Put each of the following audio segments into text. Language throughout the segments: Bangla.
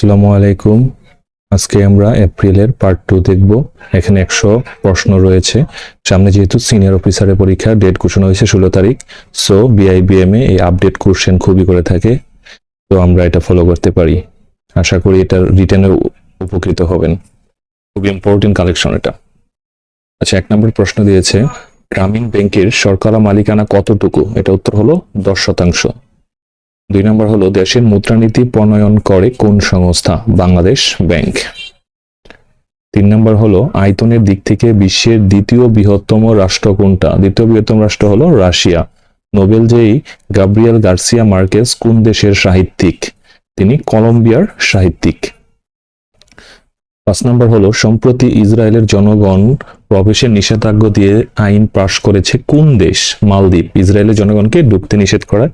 আসসালামু আলাইকুম। আজকে আমরা এপ্রিলের পার্ট টু দেখব। এখানে একশো প্রশ্ন রয়েছে। সামনে যেহেতু সিনিয়র অফিসারের পরীক্ষা ডেট ঘোষণা হয়েছে ষোলো তারিখ, সো বিআইবিএম এই আপডেট কোশ্চেন খুবই করে থাকে। তো আমরা এটা ফলো করতে পারি। আশা করি এটা রিটেনে উপকৃত হবেন। খুবই ইম্পর্টেন্ট কালেকশন এটা। আচ্ছা এক নম্বর প্রশ্ন দিয়েছে, গ্রামীণ ব্যাংকের শর্করা মালিকানা কতটুকু? এটা উত্তর হলো দশ শতাংশ। দুই নম্বর হলো, দেশের মুদ্রানীতি প্রণয়ন করে কোন সংস্থা? বাংলাদেশ ব্যাংক। তিন নম্বর হলো, আয়তনের দিক থেকে বিশ্বের দ্বিতীয় বৃহত্তম রাষ্ট্র কোনটা? দ্বিতীয় বৃহত্তম রাষ্ট্র হলো রাশিয়া। নোবেল জয়ী গাব্রিয়াল গার্সিয়া মার্কেস কোন দেশের সাহিত্যিক? তিনি কলম্বিয়ার সাহিত্যিক। পাঁচ নম্বর হলো, সম্প্রতি ইসরায়েলের জনগণ প্রবেশের নিষেধাজ্ঞা দিয়ে আইন পাশ করেছে কোন দেশ? মালদ্বীপ। ইসরায়েলের জনগণকে ঢুকতে নিষেধ করায়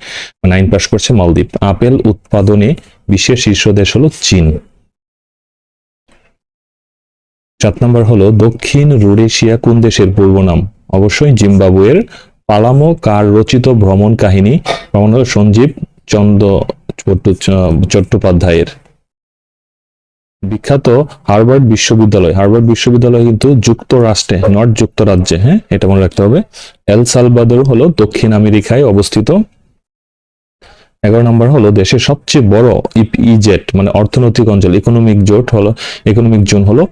মানে আইন পাশ করছে মালদ্বীপ। আপেল উৎপাদনে বিশ্বের শীর্ষ দেশ হলো চীন। সাত নম্বর হলো, দক্ষিণ রোডেশিয়া কোন দেশের পূর্ব নাম? অবশ্যই জিম্বাবুয়ের পালামো কার রচিত ভ্রমণ কাহিনী। ভ্রমণ হলো সঞ্জীব চন্দ্র চট্টো- চট্টোপাধ্যায়ের। বিখ্যাত হার্ভার্ড বিশ্ববিদ্যালয়। হার্ভার্ড বিশ্ববিদ্যালয় কিন্তু যুক্তরাষ্ট্রে, নর্থ যুক্তরাজ্যে হ্যাঁ? এটা মনে রাখতে হবে। এল সালভাদোর হলো দক্ষিণ আমেরিকায় অবস্থিত। এগারো নম্বর হলো দেশের সবচেয়ে বড় ইজেট মানে অর্থনৈতিক অঞ্চল ইকোনমিক জোট হলো ইকোনমিক জোন হলো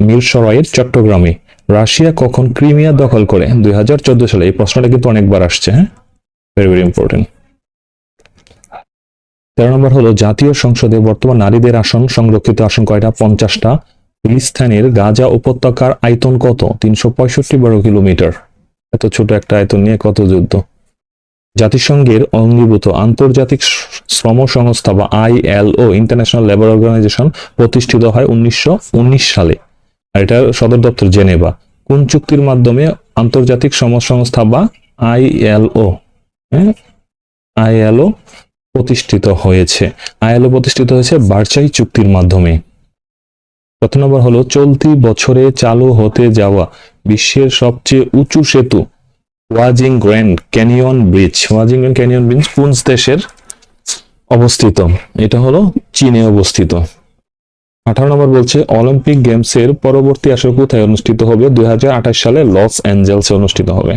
মিরসরাইয়ের চট্টগ্রামে। রাশিয়া কখন ক্রিমিয়া দখল করে? দুই হাজার চোদ্দ সালে। এই প্রশ্নটা কিন্তু অনেকবার আসছে হ্যাঁ? ভেরি ভেরি ইম্পর্টেন্ট তেরো নম্বর হলো, জাতীয় সংসদে বর্তমান নারীদের আসন সংরক্ষিত আসন কয়টা পঞ্চাশটা। ফিলিস্তানের গাজা উপত্যকার আয়তন কত? তিনশো পঁয়ষট্টি বর্গ কিলোমিটার। এত ছোট একটা আয়তন নিয়ে কত যুদ্ধ? জাতিসংঘের অঙ্গীভূত আন্তর্জাতিক শ্রম সংস্থা বা আইএলও ইন্টারন্যাশনাল লেবার অর্গানাইজেশন প্রতিষ্ঠিত হয় উনিশশো উনিশ সালে। আর এটা সদর দপ্তর জেনেভা। কোন চুক্তির মাধ্যমে আন্তর্জাতিক শ্রম সংস্থা বা আইএলও হ্যাঁ? আইএলও প্রতিষ্ঠিত হয়েছে। আইএলও প্রতিষ্ঠিত হয়েছে বার্চাই চুক্তির মাধ্যমে। প্রথম নম্বর হলো, চলতি বছরে চালু হতে যাওয়া বিশ্বের সবচেয়ে উঁচু সেতু, ওয়াজিং grand canyon bridge. ওয়াজিং grand canyon bridge পুঞ্চ দেশের অবস্থিত? এটা হলো চীনে অবস্থিত। আঠারো নম্বর বলছে, অলিম্পিক গেমসের পরবর্তী আসর কোথায় অনুষ্ঠিত হবে? দুই হাজার আঠাশ সালে লস অ্যাঞ্জেলসে অনুষ্ঠিত হবে।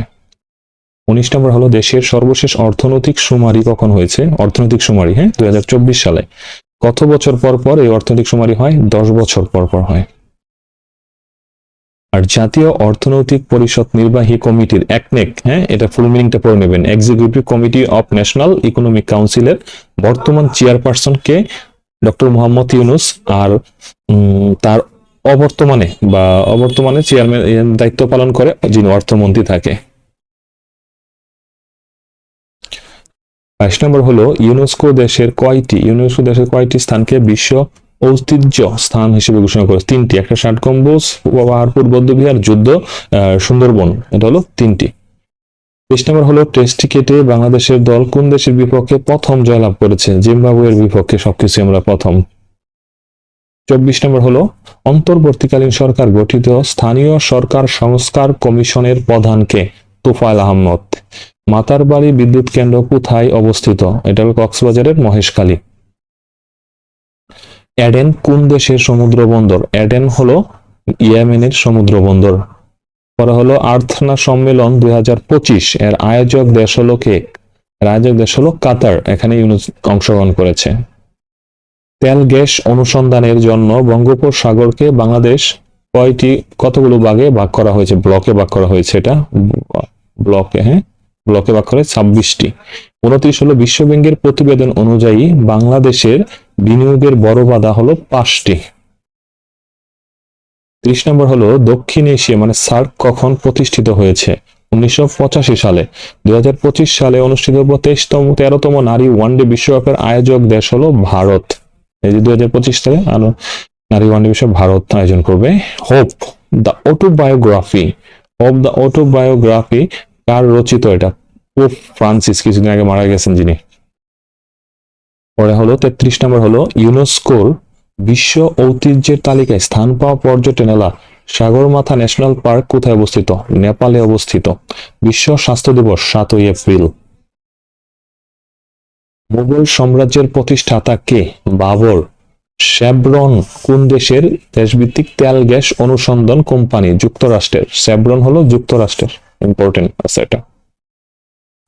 উনিশ নম্বর হলো দেশের সর্বশেষ অর্থনৈতিক সুমারি কখন হয়েছে? অর্থনৈতিক সুমারি হ্যাঁ? দুই হাজার চব্বিশ সালে। কত বছর পর পর এই অর্থনৈতিক সুমারি হয়? দশ বছর পর পর হয়। আর জাতীয় অর্থনৈতিক পরিষদ নির্বাহী কমিটির, একনেক হ্যাঁ? এটা ফুল মিনিংটা পড়ে নেবেন। Executive committee of national economic কাউন্সিলের বর্তমান চেয়ারপারসন কে ডক্টর মোহাম্মদ ইউনুস আর তার অবর্তমানে বা অবর্তমানে চেয়ারম্যান দায়িত্ব পালন করে যিনি অর্থমন্ত্রী থাকে। বাইশ নম্বর হলো, ইউনেস্কো দেশের কয়টি ইউনেস্কো দেশের কয়টি স্থানকে বিশ্ব ঐতিহ্য স্থান হিসেবে ঘোষণা করে তিনটি, একটা ষাট গম্বুজ, পাহাড়পুর, বৌদ্ধবিহার, যুদ্ধ সুন্দরবন। এটা হলো তিনটি। তেইশ নম্বর হলো টেস্ট ক্রিকেটে বাংলাদেশের দল কোন দেশের বিপক্ষে প্রথম জয়লাভ করেছে? জিম্বাবুয়ের বিপক্ষে সবকিছু আমরা প্রথম। চব্বিশ নম্বর হলো, অন্তর্বর্তীকালীন সরকার গঠিত স্থানীয় সরকার সংস্কার কমিশনের প্রধানকে তোফায়েল আহমদ। মাতারবাড়ি বিদ্যুৎ কেন্দ্র কোথায় অবস্থিত? এটা হলো কক্সবাজারের মহেশখালী। অ্যাডেন কোন দেশের সমুদ্র বন্দর? অ্যাডেন হলো ইয়েমেনের সমুদ্র বন্দর। পরে হলো আর্থনা সম্মেলন দুই হাজার পঁচিশ। এর আয়োজক দেশ হলো কে? এর আয়োজক দেশ হলো কাতার। এখানে অংশগ্রহণ করেছে। তেল গ্যাস অনুসন্ধানের জন্য বঙ্গোপসাগরকে বাংলাদেশ কয়টি, কতগুলো ভাগে ভাগ করা হয়েছে? ব্লকে ভাগ করা হয়েছে এটা। ব্লকে হ্যাঁ? ব্লকে ভাগ করে ছাব্বিশটি। উনত্রিশ হলো বিশ্ব ব্যাংকের প্রতিবেদন অনুযায়ী বাংলাদেশের বিনিয়োগের বড় বাধা হলো পাঁচটি। ত্রিশ নম্বর হলো দক্ষিণ এশিয়া মানে সার্ক কখন প্রতিষ্ঠিত হয়েছে? উনিশশো সালে। দুই সালে অনুষ্ঠিত তেইশতম, তেরোতম নারী ওয়ানডে বিশ্বকাপের আয়োজক দেশ হলো ভারত। এই যে দুই হাজার পঁচিশ সালে আরও নারী ওয়ানডে বিশ্ব ভারত আয়োজন করবে। Hope the autobiography of the autobiography কার রচিত এটা। পোপ ফ্রান্সিস কিছুদিন আগে মারা গেছেন যিনি। পরে হলো তেত্রিশ নম্বর হলো ইউনেস্কোর বিশ্ব ঐতিহ্যের তালিকায় স্থান পাওয়া পর্যটন এলা সাগরমাথা ন্যাশনাল পার্ক কোথায় অবস্থিত? নেপালে অবস্থিত। বিশ্ব স্বাস্থ্য দিবস, সাতই এপ্রিল। মুঘল সাম্রাজ্যের প্রতিষ্ঠাতা কে? বাবর। শ্যাব্রন কোন দেশের দেশভিত্তিক তেল গ্যাস অনুসন্ধান কোম্পানি? যুক্তরাষ্ট্রের। শ্যাব্রন হলো যুক্তরাষ্ট্রের। ইম্পর্টেন্ট আছে এটা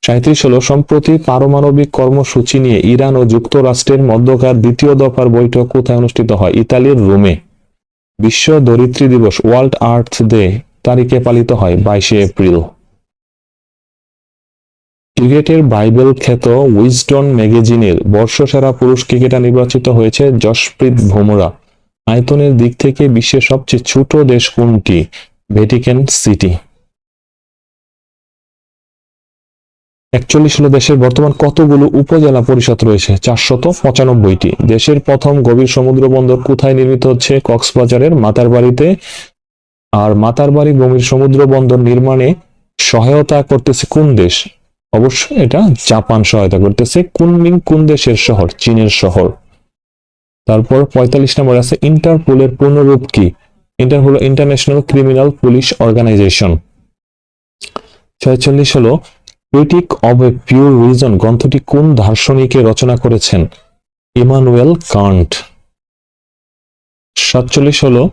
সাঁত্রিশ হলো, সম্প্রতি পারমাণবিক কর্মসূচি নিয়ে ইরান ও যুক্তরাষ্ট্রের মধ্যকার দ্বিতীয় দফার বৈঠক কোথায় অনুষ্ঠিত হয়? ইতালির রোমে। বিশ্ব ধরিত্রী দিবস, ওয়ার্ল্ড আর্থ ডে তারিখে পালিত হয় বাইশে এপ্রিল। ক্রিকেটের বাইবেল খ্যাত উইজডন ম্যাগাজিনের বর্ষসেরা পুরুষ ক্রিকেটার নির্বাচিত হয়েছে যশপ্রীত বুমরা। আয়তনের দিক থেকে বিশ্বের সবচেয়ে ছোট দেশ কোনটি? Vatican City. একচল্লিশ হলো দেশের বর্তমান কতগুলো উপজেলা পরিষদ রয়েছে? চারশত পঁচানব্বইটি। দেশের প্রথম গভীর সমুদ্র বন্দর কোথায় নির্মিত হচ্ছে? কক্সবাজারের মাতারবাড়িতে। আর মাতারবাড়ি গভীর সমুদ্র বন্দর নির্মাণে সহায়তা করতেছে কোন দেশ? অবশ্যই এটা জাপান সহায়তা করতেছে। কুনমিং কোন দেশের শহর? চীনের শহর। তারপর পঁয়তাল্লিশ নম্বর আছে, ইন্টারপোলের পূর্ণরূপ কি? Interpol international criminal police organisation. ছয়চল্লিশ হলো critique of a pure reason গ্রন্থটি কোন দার্শনিকে রচনা করেছেন? Immanuel Kant. সাতচল্লিশ হলো,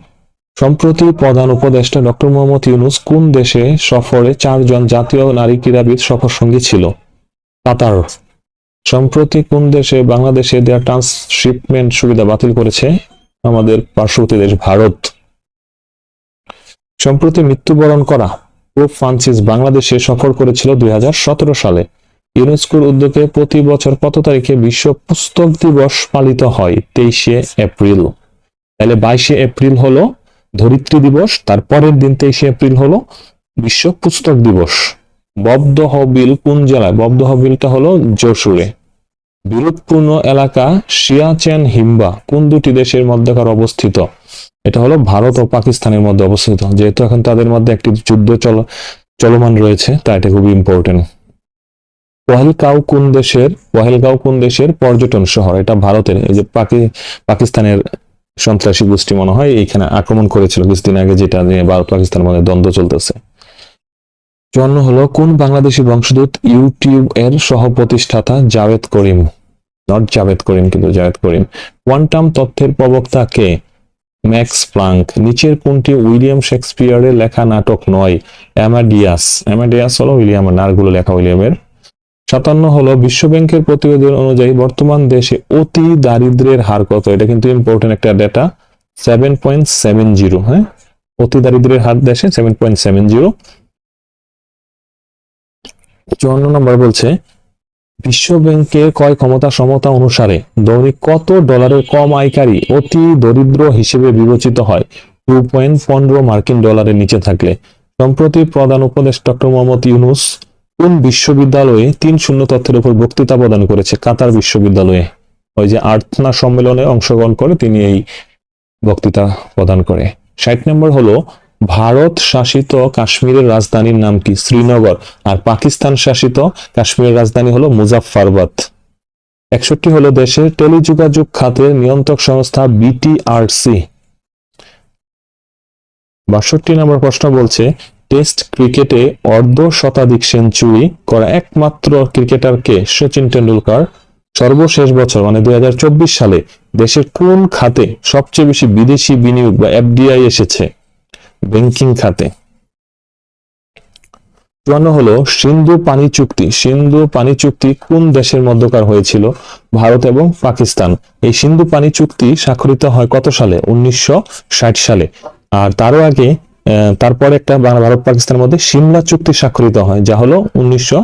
সম্প্রতি প্রধান উপদেষ্টা ডক্টর মোহাম্মদ ইউনুস কোন দেশে সফরে চারজন জাতীয় নারী ক্রীড়াবিদ সফর সঙ্গী ছিল? কাতার। সম্প্রতি কোন দেশে বাংলাদেশে দেওয়া ট্রান্সশিপমেন্ট সুবিধা বাতিল করেছে? আমাদের পার্শ্ববর্তী দেশ ভারত। সম্প্রতি মৃত্যুবরণ করা। পোপ ফ্রান্সিস বাংলাদেশে সফর করেছিল দুই হাজার সতেরো সালে। ইউনেস্কোর উদ্যোগে প্রতি বছর কত তারিখে বিশ্ব পুস্তক দিবস পালিত হয়? তেইশে এপ্রিল। তাহলে বাইশে এপ্রিল হলো ধরিত্রী দিবস, তার পরের দিন তেইশে এপ্রিল হলো বিশ্ব পুস্তক দিবস। ববদহবিল কোন জেলায়? ববদহবিলটা হলো যশোরে। বিরোধপূর্ণ এলাকা সিয়াচেন হিম্বা, কোন দুটি দেশের মধ্যকার অবস্থিত? এটা হলো ভারত ও পাকিস্তানের মধ্যে অবস্থিত, যেহেতু এখন তাদের মধ্যে একটি যুদ্ধ চল, চলমান রয়েছে, তা এটা খুবই ইম্পর্টেন্ট পহেলগাঁও কোন দেশের, পহেলগাঁও কোন দেশের পর্যটন শহর? এটা ভারতের, এই যে পাকি, পাকিস্তানের সন্ত্রাসী গোষ্ঠী মনে হয় এইখানে আক্রমণ করেছিল কিছুদিন আগে, যেটা নিয়ে ভারত পাকিস্তানের মধ্যে দ্বন্দ্ব চলতেছে। চুয়ান্ন হলো, কোন বাংলাদেশি বংশদূত ইউটিউব এর সহ প্রতিষ্ঠাতা জাভেদ করিম? নট জাভেদ করিম, কিন্তু জাভেদ করিম। কোয়ান্টাম তথ্যের প্রবক্তা কে? Max Planck. নিচের কোনটি উইলিয়াম শেক্সপিয়ারের লেখা নাটক নয়? অ্যামাডিয়াস। অ্যামাডিয়াস হলো উইলিয়ামের নারগুলো লেখা উইলিয়ামের। সাতান্ন হলো বিশ্ব ব্যাংকের প্রতিবেদন অনুযায়ী বর্তমান দেশে অতি দারিদ্র্যের হার কত? এটা কিন্তু ইম্পর্টেন্ট একটা data seven point seven zero হ্যাঁ? অতি দারিদ্র্যের হার দেশে সেভেন পয়েন্ট সেভেন জিরো চুয়ান্ন নম্বর বলছে বিশ্ব ব্যাংকের ক্রয় ক্ষমতা সমতা অনুসারে দৈনিক কত ডলারের কম আয়কারী অতি দরিদ্র হিসেবে বিবেচিত হয়? টু পয়েন্ট পনেরো মার্কিন ডলারের নিচে থাকলে। সম্প্রতি প্রধান উপদেশ ডক্টর মোহাম্মদ ইউনুস কোন বিশ্ববিদ্যালয়ে তিন শূন্য তথ্যের উপর বক্তৃতা প্রদান করেছে? কাতার বিশ্ববিদ্যালয়ে। ওই যে আর্থনা সম্মেলনে অংশগ্রহণ করে তিনি এই বক্তৃতা প্রদান করে। ষাট নম্বর হলো ভারত শাসিত কাশ্মীরের রাজধানীর নাম কি? শ্রীনগর। আর পাকিস্তান শাসিত কাশ্মীরের রাজধানী হলো মুজাফফরবাদ। একষট্টি হলো দেশের টেলিযোগাযোগ খাতের নিয়ন্ত্রক সংস্থা বিটিআরসি। বাষট্টি নম্বর প্রশ্ন বলছে, টেস্ট ক্রিকেটে অর্ধ শতাধিক সেঞ্চুরি করা একমাত্র ক্রিকেটার কে? সচিন টেন্ডুলকার সর্বশেষ বছর মানে দুই হাজার চব্বিশ সালে, দেশের কোন খাতে সবচেয়ে বেশি বিদেশি বিনিয়োগ বা এফডিআই এসেছে? ব্যাংকিং খাতে। চুয়ান্ন হলো, সিন্ধু পানি চুক্তি, সিন্ধু পানি চুক্তি কোন দেশের মধ্যকার হয়েছিল? ভারত এবং পাকিস্তান। এই সিন্ধু পানি চুক্তি স্বাক্ষরিত হয় কত সালে? উনিশশো সালে। আর তারও আগে তারপরে একটা ভারত পাকিস্তানের মধ্যে সিমলা চুক্তি স্বাক্ষরিত হয়, যা হলো উনিশশো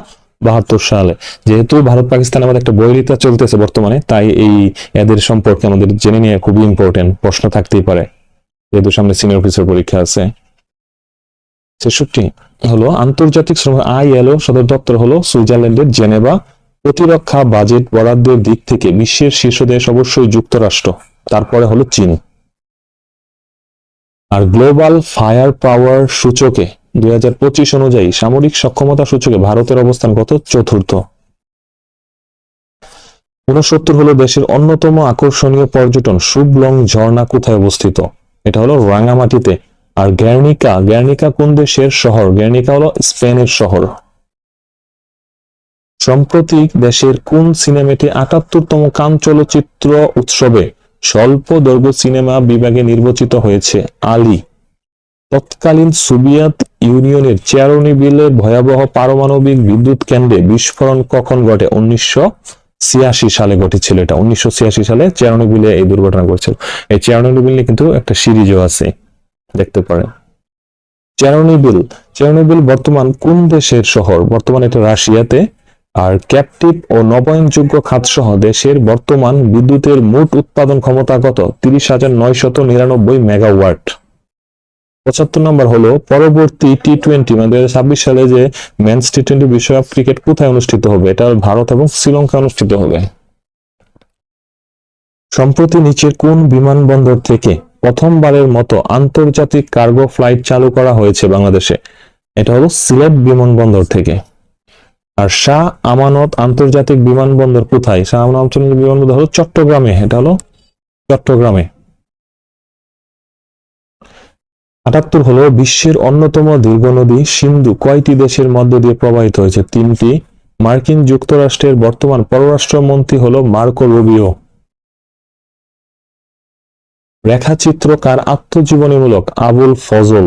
বাহাত্তর সালে। যেহেতু ভারত পাকিস্তানের মধ্যে একটা বৈরিতা চলতেছে বর্তমানে, তাই এই এদের সম্পর্কে আমাদের জেনে নিয়ে খুবই ইম্পর্টেন্ট প্রশ্ন থাকতেই পারে। যেহেতু সামনে সিনিয়র অফিসার পরীক্ষা আছে। ছেষট্টি হলো, আন্তর্জাতিক শ্রম আইএলও সদর দপ্তর হলো সুইজারল্যান্ডের জেনেভা প্রতিরক্ষা বাজেট বরাদ্দের দিক থেকে বিশ্বের শীর্ষ দেশ অবশ্যই যুক্তরাষ্ট্র, তারপরে হলো চীন। আর গ্লোবাল ফায়ার পাওয়ার সূচকে, দুই হাজার পঁচিশ অনুযায়ী সামরিক সক্ষমতা সূচকে ভারতের অবস্থান কত? চতুর্থ। ঊনসত্তর হলো দেশের অন্যতম আকর্ষণীয় পর্যটন, সুবলং ঝর্ণা কোথায় অবস্থিত? এটা হলো রাঙামাটিতে। আর গ্যার্নিকা গ্যার্নিকা কোন দেশের শহর? গ্যার্নিকা হলো স্পেনের শহর। সম্প্রতি দেশের কোন সিনেমাটি আটাত্তরতম কান চলচ্চিত্র উৎসবে স্বল্প দৈর্ঘ্য সিনেমা বিভাগে নির্বাচিত হয়েছে? আলী। তৎকালীন সোভিয়েত ইউনিয়নের চেরোনিবিলের ভয়াবহ পারমাণবিক বিদ্যুৎ কেন্দ্রে বিস্ফোরণ কখন ঘটে? উনিশশো ছিয়াশি সালে ঘটেছিল এটা। উনিশশো ছিয়াশি সালে চেরোনিবিলে এই দুর্ঘটনা ঘটেছিল। এই চেরোনিবিল নিয়ে কিন্তু একটা সিরিজও আছে, দেখতে পারেন। চেরোনিবিল চেরোনিবিল বর্তমান কোন দেশের শহর? বর্তমান এটা রাশিয়াতে। আর ক্যাপটিভ ও নবায়নযোগ্য খাত সহ দেশের বর্তমান বিদ্যুতের মোট উৎপাদন ক্ষমতা কত? তিরিশ হাজার নয়শত নিরানব্বই মেগাওয়াট। পঁচাত্তর নম্বর হলো পরবর্তী টি টোয়েন্টি মানে দুই ছাব্বিশ সালে যে মেন্স টি টোয়েন্টি বিশ্বকাপ ক্রিকেট কোথায় অনুষ্ঠিত হবে? এটা ভারত এবং শ্রীলঙ্কা অনুষ্ঠিত হবে। সম্প্রতি নিচে কোন বিমানবন্দর থেকে প্রথমবারের মতো আন্তর্জাতিক কার্গো ফ্লাইট চালু করা হয়েছে বাংলাদেশে? এটা হলো সিলেট বিমানবন্দর থেকে। আর শাহ আমানত আন্তর্জাতিক বিমানবন্দর কোথায়? শাহ আমানত বিমানবন্দর হলো চট্টগ্রামে, এটা হলো চট্টগ্রামে। আটাত্তর হলো বিশ্বের অন্যতম দীর্ঘ নদী সিন্ধু কয়টি দেশের মধ্য দিয়ে প্রবাহিত হয়েছে? তিনটি। মার্কিন যুক্তরাষ্ট্রের বর্তমান পররাষ্ট্রমন্ত্রী হলো মার্কো রুবিও। রেখাচিত্র কার আত্মজীবনীমূলক? আবুল ফজল।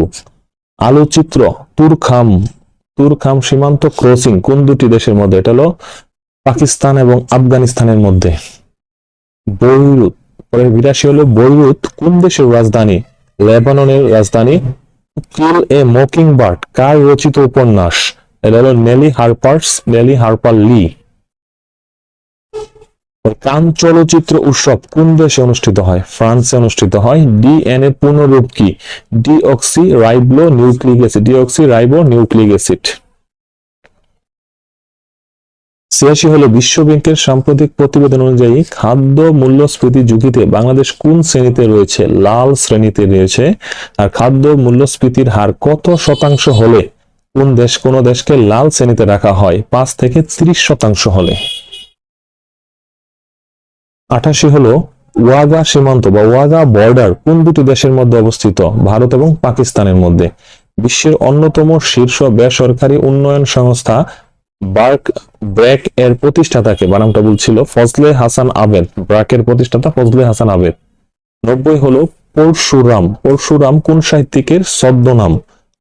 আলোচিত্র তুরখাম। তুরখাম সীমান্ত ক্রসিং কোন দুটি দেশের মধ্যে? এটা হলো পাকিস্তান এবং আফগানিস্তানের মধ্যে। বৈরুত। পরের বিরাশি হলো বৈরুত কোন দেশের রাজধানী? লেবাননের রাজধানী কিল এ মকিং বার্ড কার রচিত উপন্যাস? এটা হলো Nelle Harper's, Nelle Harper Lee. Cannes চলচ্চিত্র উৎসব কোন দেশে অনুষ্ঠিত হয়? ফ্রান্সে অনুষ্ঠিত হয়। ডিএনএ পূর্ণরূপ কি? Deoxyribonucleic acid. Deoxyribonucleic acid. ছিয়াশি হলো বিশ্ব ব্যাংকের সাম্প্রতিক প্রতিবেদন অনুযায়ী খাদ্য মূল্যস্ফীতি ঝুঁকিতে বাংলাদেশ কোন শ্রেণীতে রয়েছে? লাল শ্রেণীতে রয়েছে। আর খাদ্য মূল্যস্ফীতির হার কত শতাংশ হলে কোন দেশ, কোন দেশকে লাল শ্রেণীতে রাখা হয়? পাঁচ থেকে ত্রিশ শতাংশ হলে। আঠাশি হলো ওয়াগা সীমান্ত বা ওয়াগা বর্ডার কোন দুটি দেশের মধ্যে অবস্থিত? ভারত এবং পাকিস্তানের মধ্যে। বিশ্বের অন্যতম শীর্ষ বেসরকারি উন্নয়ন সংস্থা বার্ক ব্র্যাক এর প্রতিষ্ঠাতাকে বানামটা বলছিল ফজলে হাসান আবেদ ব্র্যাকের প্রতিষ্ঠাতা ফজলে হাসান আবেদ। নব্বই হলো পরশুরাম। পরশুরাম কোন সাহিত্যিকের ছদ্মনাম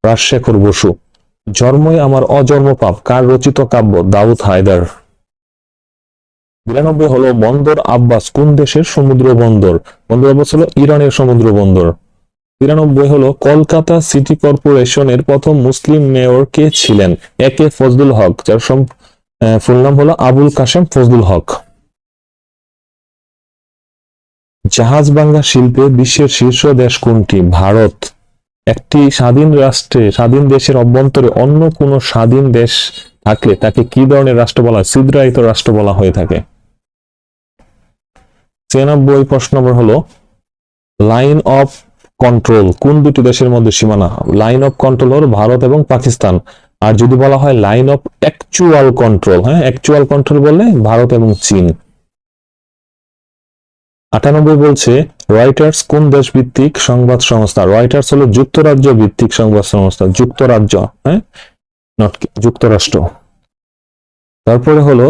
রাজশেখর বসু। জন্মই আমার অজন্ম পাপ, কার রচিত কাব্য? দাউদ হায়দার। বিরানব্বই হলো বন্দর আব্বাস, কোন দেশের সমুদ্র বন্দর? বন্দর আব্বাস হলো ইরানের সমুদ্র বন্দর। তিরানব্বই হলো কলকাতা সিটি কর্পোরেশনের প্রথম মুসলিম মেয়র কে ছিলেন? একে ফজলুল হক, যার ফুল নাম হলো আবুল কাশেম ফজলুল হক। জাহাজ ভাঙ্গা শিল্পে বিশ্বের শীর্ষ দেশ কোনটি? ভারত। একটি স্বাধীন রাষ্ট্রে, স্বাধীন দেশের অভ্যন্তরে অন্য কোনো স্বাধীন দেশ থাকলে তাকে কি ধরনের রাষ্ট্র বলা হয়? ছিদ্রায়িত রাষ্ট্র বলা হয়ে থাকে। ছিয়ানব্বই প্রশ্ন নম্বর হলো, লাইন অফ কন্ট্রোল কোন দুটি দেশের মধ্যে সীমানা? লাইন অফ কন্ট্রোল হলো ভারত এবং পাকিস্তান। আর যদি বলা হয় লাইন অফ অ্যাকচুয়াল কন্ট্রোল হ্যাঁ অ্যাকচুয়াল কন্ট্রোল বললে ভারত এবং চীন। আটানব্বই বলছে রয়টার্স কোন দেশ ভিত্তিক সংবাদ সংস্থা? রয়টার্স হলো যুক্তরাজ্য ভিত্তিক সংবাদ সংস্থা, যুক্তরাজ্য হ্যাঁ যুক্তরাষ্ট্র। তারপরে হলো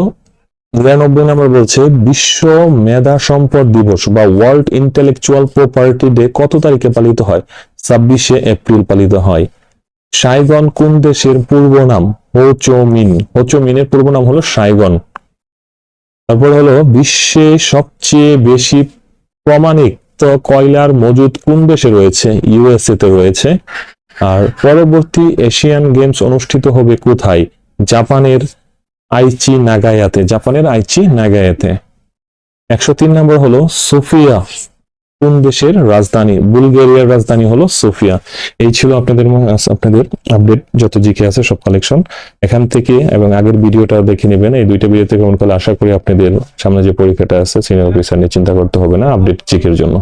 নিরানব্বই নম্বর বলছে, বিশ্ব মেধা সম্পদ দিবস বা ওয়ার্ল্ড ইন্টেলেকচুয়াল প্রপার্টি ডে কত তারিখে পালিত হয়? ছাব্বিশে এপ্রিল পালিত হয়। সাইগন কোন দেশের পূর্ব নাম? হোচোমিন হোচোমিনের পূর্ব নাম হলো সাইগন। তারপর হলো, বিশ্বে সবচেয়ে বেশি প্রমাণিত কয়লার মজুদ কোন দেশে রয়েছে? ইউএসএ তে রয়েছে। আর পরবর্তী এশিয়ান গেমস অনুষ্ঠিত হবে কোথায়? জাপানের আইচি নাগায়াতে, জাপানের আইচি নাগায়াতে। একশো তিন নম্বর হলো সোফিয়া। কোন দেশের রাজধানী? বুলগেরিয়ার রাজধানী হলো সোফিয়া। এই ছিল আপনাদের আপনাদের আপডেট যত জিকে আছে সব কালেকশন এখান থেকে এবং আগের ভিডিওটা দেখে নেবেন। এই দুইটা ভিডিও থেকে মনে করলে আশা করি আপনাদের সামনে যে পরীক্ষাটা আছে সিনিয়র অফিসার নিয়ে চিন্তা করতে হবে না আপডেট জিকের জন্য।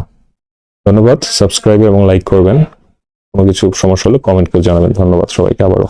ধন্যবাদ। সাবস্ক্রাইব এবং লাইক করবেন। কোনো কিছু সমস্যা হলে কমেন্ট করে জানাবেন। ধন্যবাদ সবাইকে। আবারও।